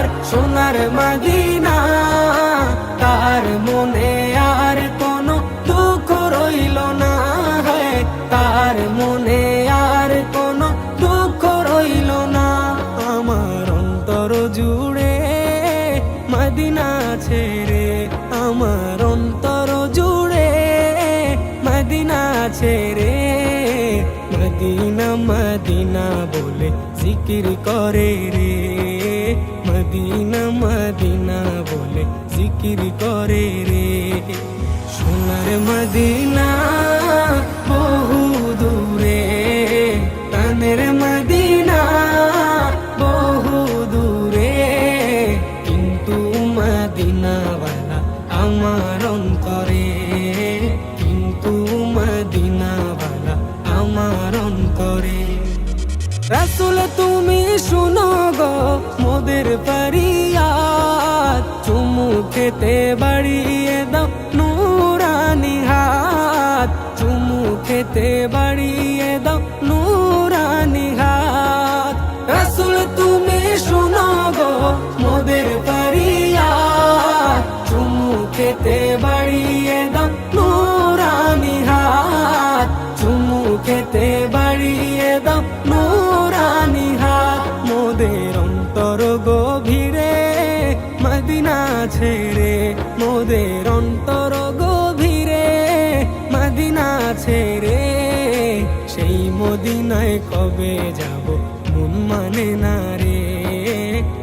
একবার সোনার মদিনা, তার মনে আর কোনো দুঃখ রইল না है তার মনে আর কোনো দুঃখ রইল না। আমার অন্তর জুড়ে মদিনা ছেড়ে, আমার অন্তর জুড়ে মদিনা ছেড়ে। মদিনা মদিনা বলে জিকির করে রে। মদিনা মদিনা বলে জিকির করে রে। সোনার মদিনা বহু দূরে প্রাণের মদিনা বহু দূরে। কিন্তু মদিনাওয়ালা আমার অন্তরে, কিন্তু মদিনাওয়ালা আমার অন্তরে। রাসুল তুমি শুনো মোদের চুমু খেতে বাড়িয়ে দাও নুরানি হাত। চুমু খেতে বাড়িয়ে দাও নুরানি হাত। রাসুল, তুমি শুনো গো মোদের পারিয়াত। চুমু খেতে বাড়িয়ে দাও নুরানি হাত। চুমু খেতে বাড়িয়ে দাও ছেড়ে, মোদের অন্তর গভীরে মদিনা ছেড়ে। সেই মদিনায় কবে যাব, মন মানে না রে।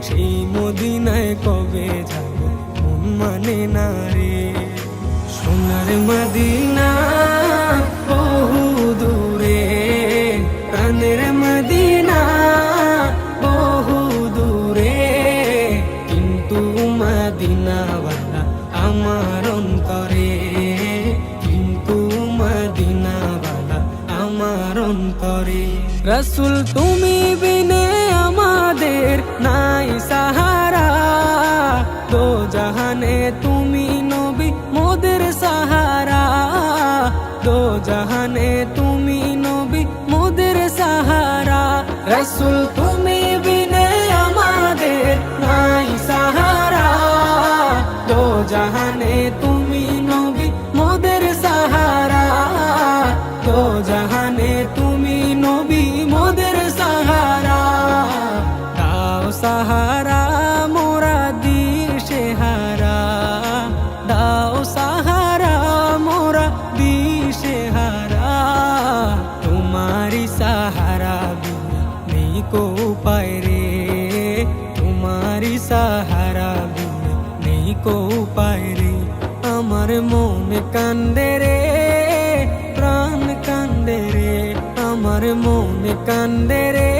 সেই মদিনায় কবে যাব, মন মানে না রে। সোনার মদিনা, বহু রসুল, তুমি বিনে আমাদের নাই সাহারা। দো জাহানে তুমি নবী, মোদের সাহারা। দো জাহানে তুমি নবী, মোদের সাহারা। রসুল তোমারি সাহারা নেই কো উপায় রে। তোমারি সাহারা নেই কো উপায় রে। আমার মন কান্দে রে, প্রাণ কান্দে রে। আমার মন কান্দে রে,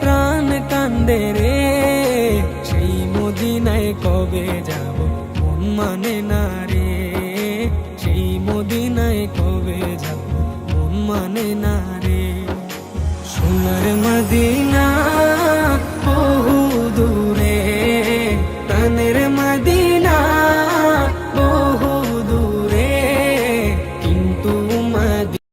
প্রাণ কান্দে রে। সেই মদিনায় কবে যাব, মন মানে না রে। সেই মদিনায় কবে যাব, মন মানে না